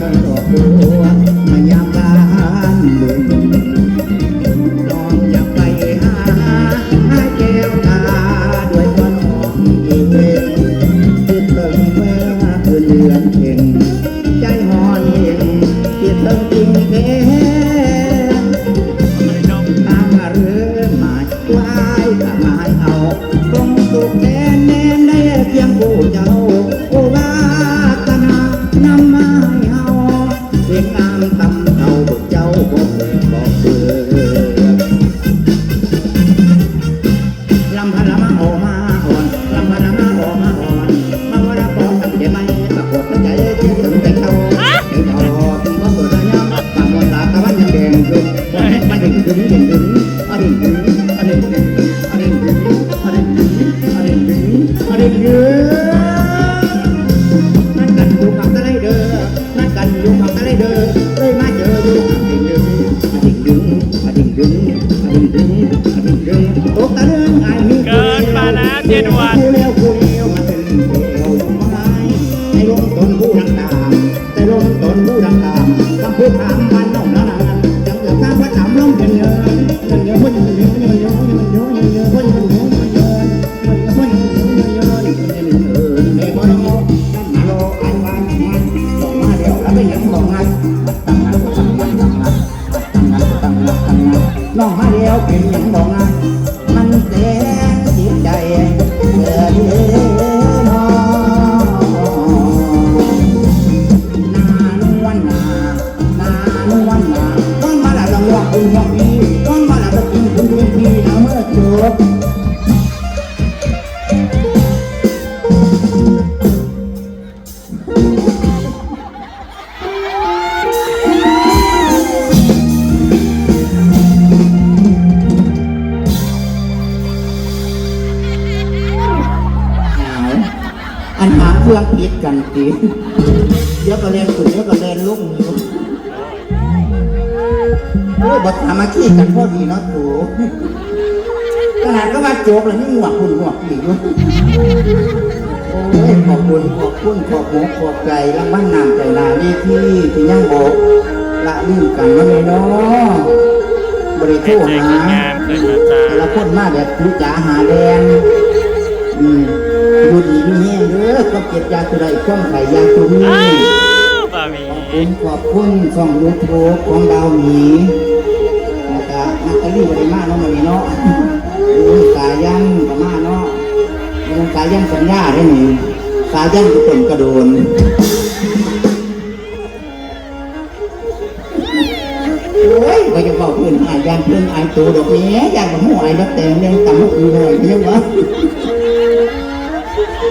ทางออกเธอ มาเดียวแล้วก็ยังบอกงานตั้งงานก็ตั้งงาน อันหาเครื่องผิดกันตีเดี๋ยวก็เรียนขึ้นเดี๋ยวก็เรียนลุ่งอยู่โอ้บัตรสามัคคีกันพอดีเนาะถูขนาดก็มาโจกเลยนี่หงวกคุณหงวกอีกอยู่โอ้ยขอบคุณขอบคุณขอบหมูขอบใจรางวัลนำใจนานี่ที่ที่ยังบอกละลืมกันว่าไงเนาะบริใจโภคขึ้นหางามขึ้นมาจ้าแต่ละคนมาแบบคือจ๋าหาแดงอืม ดูดีมีแห้งเด้อก็เก็บยาตัวใดก้องไข่ยาตัวนี้อ้าวบามีขอบคุณขอบคุณช่องยูทูบของดาวหมีแล้วก็นักตะลี่บริมาเนาะมันนี้เนาะลุงกายังกับมาเนาะลุงกายังสัญญาได้หนิกายังตุ่นกระโดนโอ้ยก็จะบอกเพื่อนอายยานเพื่อนอายตัวดอกนี้ยานกับหัวอายนักแต่งเรื่องต่ำหูหน่อยเรื่องวะ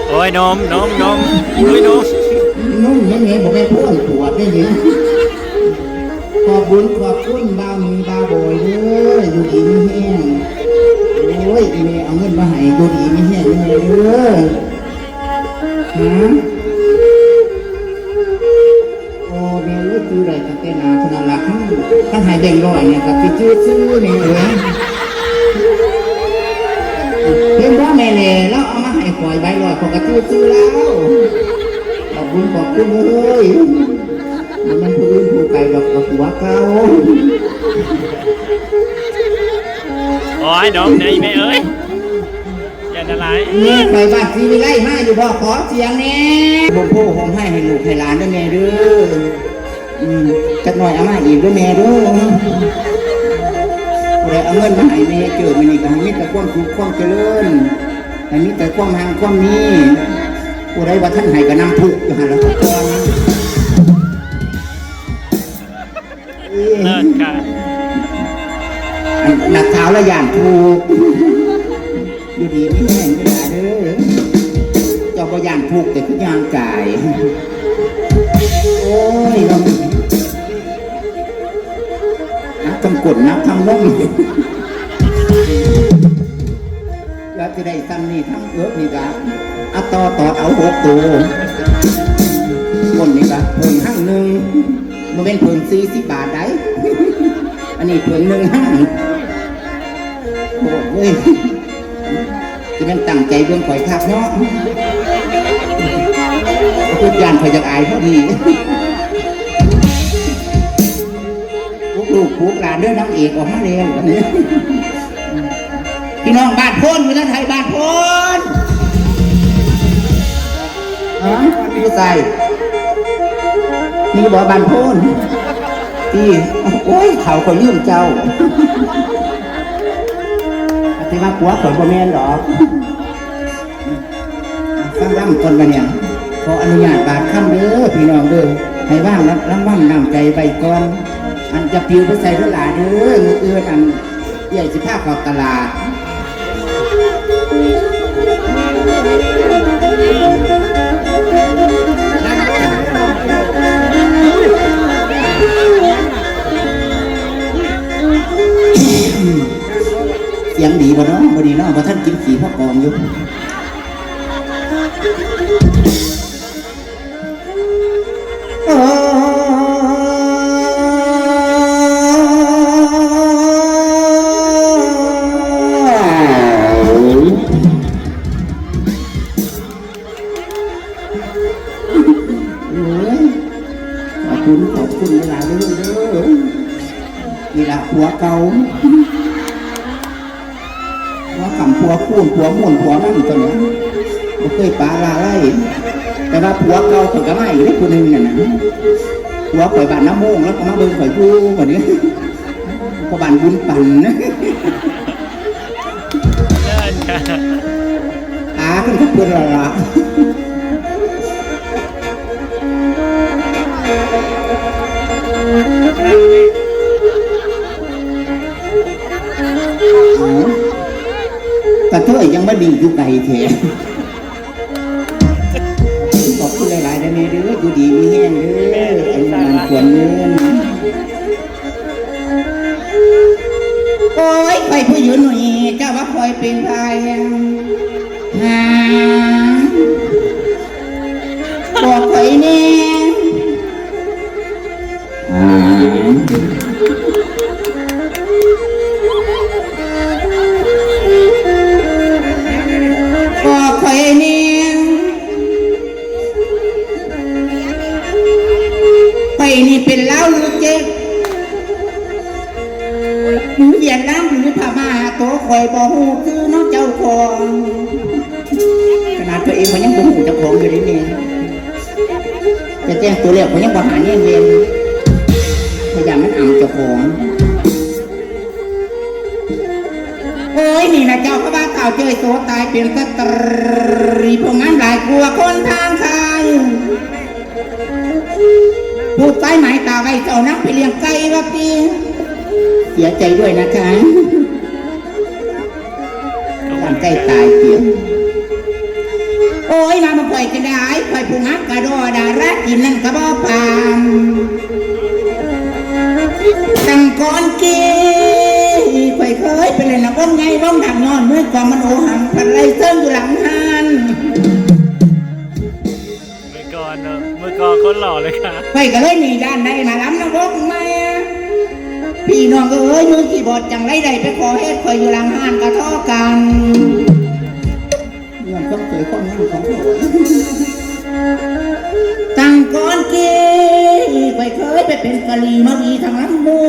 โอ้ยนมนมนมอุ้ยนมนุ่มยังไงบอกให้พูดปวดได้ยินขอบคุณขอบคุณดาวมีดาวโบยเด้ออยู่ดีมีแห้งโอ้ยอีเมเอาเงินมาให้อยู่ดีมีแห้งยังไงเด้อฮะโอ้เมียเอ้ยจื้อไรตั้งแต่นาขนาดลักท่านหายแดงร้อยเนี่ยกับพี่จื้อซื้อเนี่ยเอ้ย ปล่อยใบลอยของกระจื้อซื้อแล้วขอบคุณขอบคุณเลยมันมันผู้อื่นผู้ไกลดอกกับหัวเก่าโอ้ยนมไหนแม่เอ้ยอย่าละลายเนี่ไปบ้านซีวิไลมาอยู่บ่ขอเสียงแน่บ่โพหงให้ให้ลูกให้หลานด้วยแม่เด้ออืมจักหน่อยเอามาอีกด้วยแม่เด้อเลยเอาเงินมาให้แม่เกิดมันอีกให้มีแต่ความสุขความเจริญ ให้มีแต่ความหังความมีผู้ใดว่าท่านให้ก็นำทุกอยู่หั่นล่ะครับก่อนเลิศค่ะอันนักข่าและย่านถูกอยู่ดีไม่แห้งไม่ได้เด้อเจ้าก็ย่านถูกแต่ทุกย่างจ่ายโอ้ยเรานักทำกฎนักทำล้ว จะได้ซ้ำนี่ทั้งเอิบนี่กะอาต่อต่อเอาหกตัวคนนี่กะเพิ่มห้างหนึ่งมันเป็นเพิ่งสี่สิบบาทได้ อันนี้เพิ่งหนึ่งห้าโอ้เว้ยที่มันตั้งใจเบื้องข่อยคักเนาะพูดยานข่อยจากอายพอดีพวกลูกพวกหลานเด้อน้ำเอกออกมาเร็ววันนี้พี่น้องบ้าน พนอยู่นะไทยบ้านโพนฮะพี่ใส่นี่บอกบ้านโพนพี่โอ้ยเขาก็ยืมเจ้าที่ว่าผัวข่อยบ่แม่นหรอกฟังร่ำคนมาเนี่ยขออนุญาตบาดคำเด้อพี่น้องเด้อให้ว่างรับรางวัลนำใจไปก่อน อันจะปิวไปใส่เวลาเด้อเอื้ออันใหญ่สิภาพข้าตลาด บ่ท่านกินขี้พ่อกองอยู่โอ้โอ้ยขอบคุณขอบคุณเวลาเด้อเด้อนี่ละผัวเก่า ขำผัวคูนผัวม่นผัวนั่นตัวเนี้ยบ่เคยปลาลาไล่แต่ว่าผัวเก่าข่อยก็ไม่ได้คนหนึ่งน่ะนะผัวข่อยบานน้ำโมงแล้วก็มาเบิ่งข่อยอยู่แบบนี้พอบานบุญปั่นนะเดินค่ะอาขึ้นทุกคนละละเอ ระเทยยังไม่ดีอยู่ไกลเถอะขอบคุณหลายๆนะแม่เด้ออยู่ดีมีแห้งเด้ออันนั้นควรเงินโอ้ยไปผู้อยู่หน่อยเจ้าว่าคอยเป็นพายหา นาดตัวเองมันยังบ่ฮู้เจ้าของอยู่เลยนี่จะแจ้งตัวเลขมันยังบ่หาเงี้ยเวียนพยายามมันอ่ำเจ้าของโอ้ยนี่นะเจ้าก็ว่าข่าวเจยโซตายเป็นสตรีพวกนั้นหลายกลัวคนทางใครพูดไปหมายตาไว้เจ้านักไปเลี้ยงไก่ว่าปีเสียใจด้วยนะคะร่างใกล้ตายเสีย โอ้ยมามาปล่อยกันได้ปล่อยผู้งักกระโดดารักกินนั่นกระบอกปามตั้งก่อนเกี้ไปเคยไปเลยนะว่องไงว่องดังนอนเมื่อกองมันโอหังพันไรเส้นอยู่หลังหันเมื่อก่อนเนอะเมื่อก่อนคนหล่อเลยค่ะไปก็เลยหนีด้านได้มาล้ำนะว่องมาพี่น้องก็เอ้ยมือขี่บอดจังไรใดไปขอเฮ็ดคอยอยู่หลังหันกระท่อกัน เรื่องต้องเคยข้อนั่งของเขาตั้งก่อนเกี้ไปเคยไปเป็นกะลีมาดีทางลำมู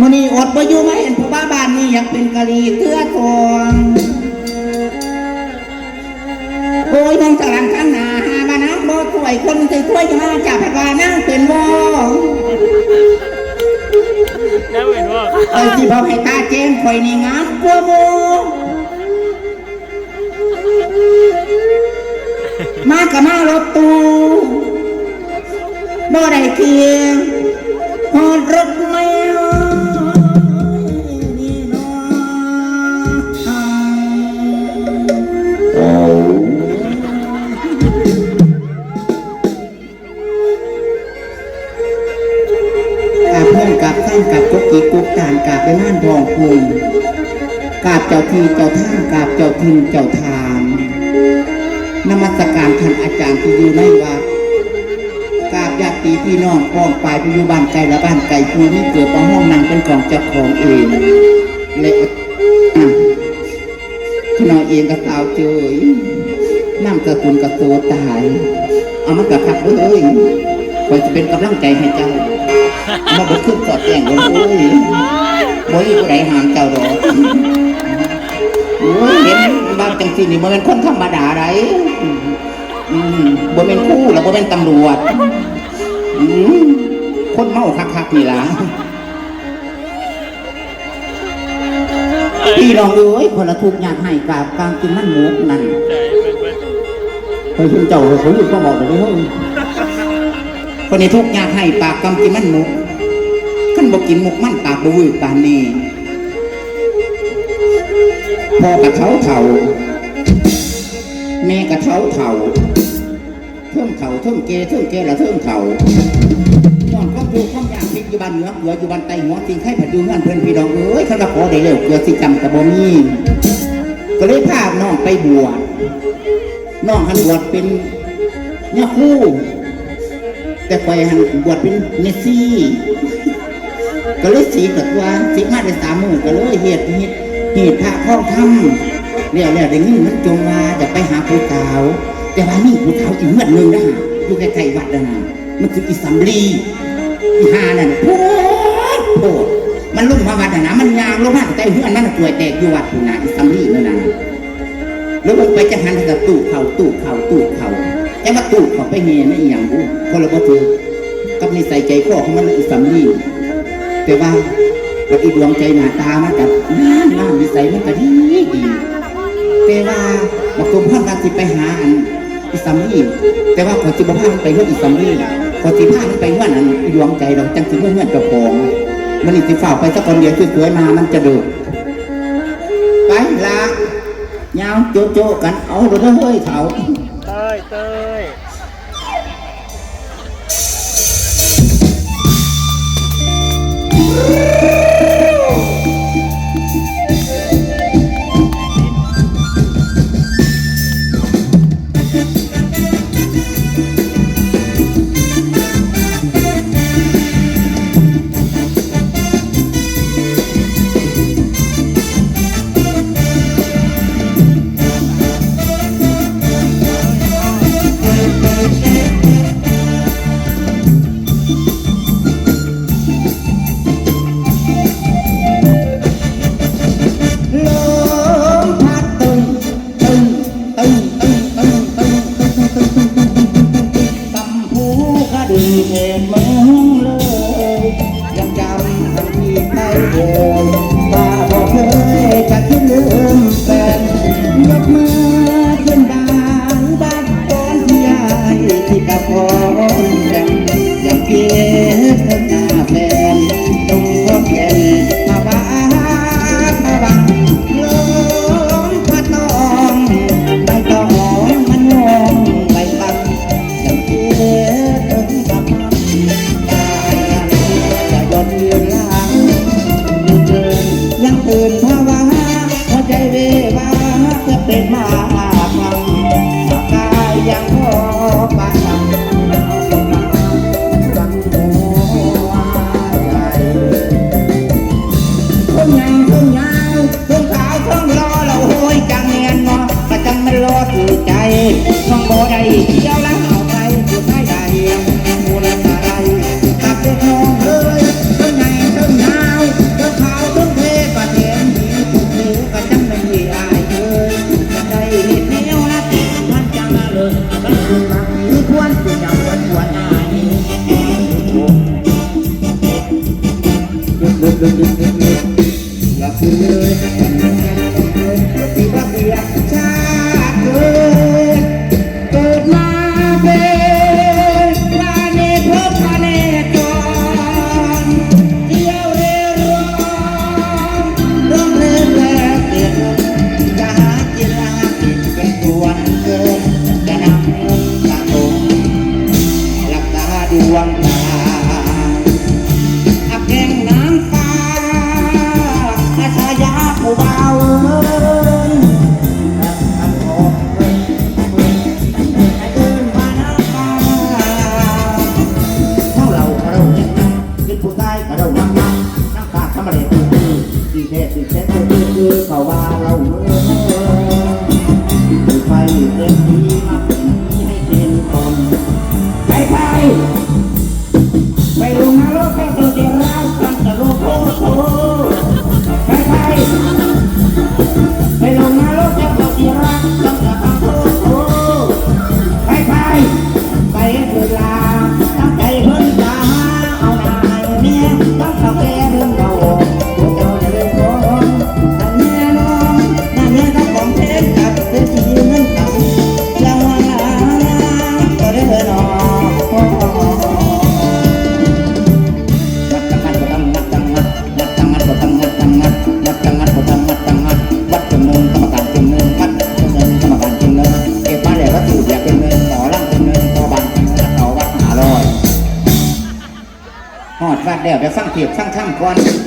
มันนี่อดไปอยู่มาเห็นผู้บ้าบ้านนี่อยากเป็นกะลีเทือทองโอ้ยมองจากหลังข้างหน้าหามานะบ่ถวยคนใส่ถ้วยจะมาจับให้ว่านั่งเป็นวอน่าเหมือนว่าเอ้ยที่บอกให้ตาเจงข่อยนี่งามกว่าหมู มากับมารถตู้บ่ได้เคียงหอดรถแมวนี่เนาะกาเพื่อนกับแฟนกับกุ๊กกิ๊กกุ๊กตานกาไปม่านทองคุงกาบเจ้าทีเจ้าท่านกาบเจ้าทินเจ้าทาน นมัสการท่านอาจารย์ที่อยู่ในวัดกราบญาติพี่น้องพ้องปลายไปอยู่บ้านไกลและบ้านไกลผู้นี้เกิดมาห้องนั่งเป็นของเจ้าของเองและอะขนอเองกับสาวเจยนั่งกระตุนกระโตตาย เอามันกระคักเอ้ยคอยจะเป็นกำลังใจให้เจ้ามาบดขึ้นกอดแย่งลงเอ้ยบ่มีผู้ใดหามเจ้าดอโอ้ยเห็นบางจังสีนี่มันเป็นคนธรรมดาไร อืมบ่เป็นคู่แล้วบ่เป็นตำรวจ อืมคนเมาคักๆนี่ล่ะพี่น้องเอ้ยคนละทุกข์ยากให้กราบกลางกินมันหมูนั่นใจเบิ่งเบิ่งเคยชิมเจ้าเลยเขาอยู่ก็บอกเลยเฮ้ยคนในทุกข์ยากให้ปากกำกินมันหมุกขันบอกกินหมุกมันปากบวือปานนี้พอกับเท้าเถ่าแม่กับเท้าเถ่าเทิมเถ่าเทิมเกเทิมเกละเทิมเถ่าก่อนก็ดูข้องอยากพิอยู่บ้านเหนือเหลืออยู่บ้านใต้หัวจริงไข่ผัดดูเงื่อนเพื่อนพี่น้องเอ้ยเขาจะขอได้เร็วเกลือสิจำกับบ่มีก็เลยพาน้องไปบวชน้องหันบวชเป็นเนี่ยคู่ แต่ไปหันบวชเป็นเนสซี่ ก็เลยสีกับว่าสีมาได้สามมือก็เลยเหตุเหตุเหตุพระข้องทำเรียกเรียกได้ยินมันจงมาจะไปหาผู้สาว แต่ว่านี่ผู้สาวอีกเมื่อนึงนะฮะอยู่ใกล้ๆวัดนะฮะมันคืออีสัมลีอีหานั่นโพดโพดมันลงมาวัดนะนะมันยางลงมาแต่เพื่อนมันน่ะป่วแตกอยู่วัดอยู่นะอีสัมลีนั่นนะแล้วลงไปจะหันกับตู้เข่าตู้เข่าตู้เข่าแต่ว่าตู้เขาไปเมียไม่อย่างบุคนละบ่ถือกับนิสัยใจคอของมันอีสำลีแต่ว่ากับอีดวงใจหน้าตามันกับน้ำน้ำนิสัยมันก็ดีดีแต่ว่าบางคนพ่อมาสิไปหาอัน อีสำลีแต่ว่าขอจิบพามันไปเรื่องอีสำลีขอจิพามันไปเงื่อนอันอีดวงใจเราจังสิเงื่อนเงื่อนเจ้าของมันนี่สิฝ่าไปสักคนเดียวสวยๆมามันจะดือดไปละยาวโจโจกันเอาดูนะเฮ้ยเขาเต้ยเต้ย Yeah. เต้นมา คือก็ว่าเราไปเต็มที่มาให้เต็คนใครใคร หอดวัดแล้งเทียบฟังถ้ำก่อน